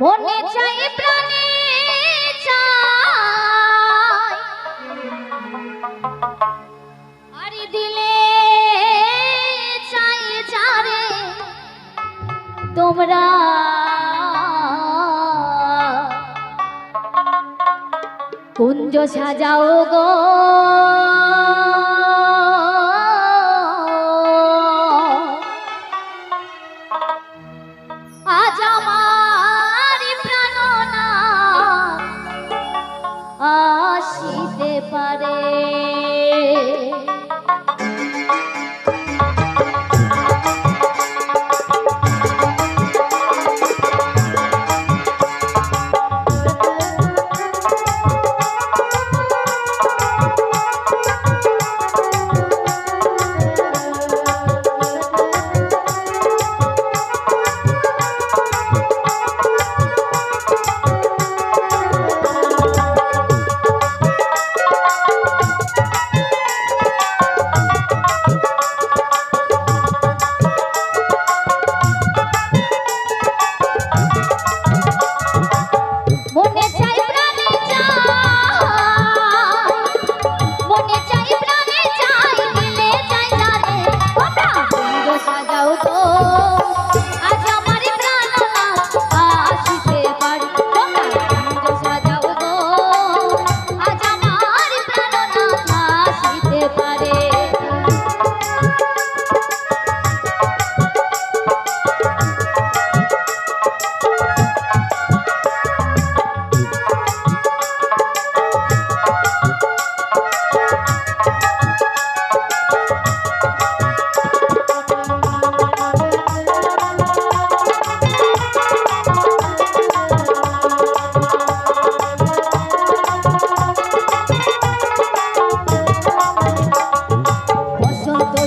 মনে চাই প্রাণে চাই আরে দিলে চাই যারে তোমরা কুঞ্জ সাজাও গো। রে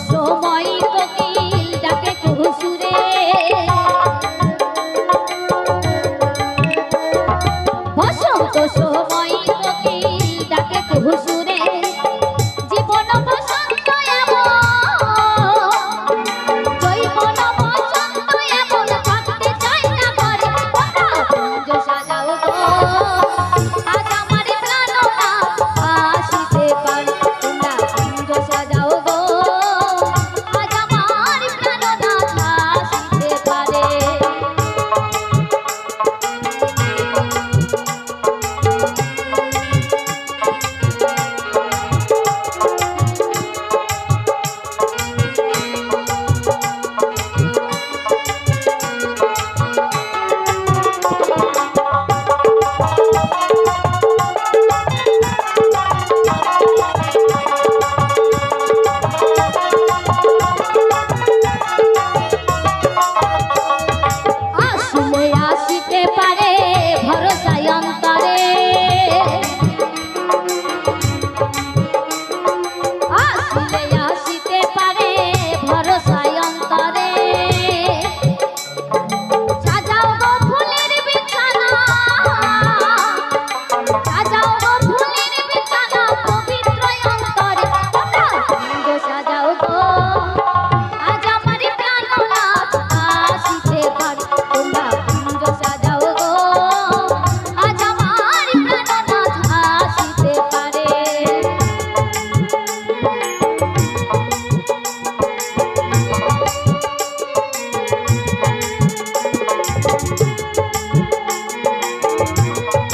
সময় কোকিল ডাকে কুহুসুরে বসন্ত সময় কোকিল ডাকে কুহুসুরে জীবন বসন্ত এমন, জীবন বসন্ত এমন থাকতে চাই না ঘরে সাজাও গো Música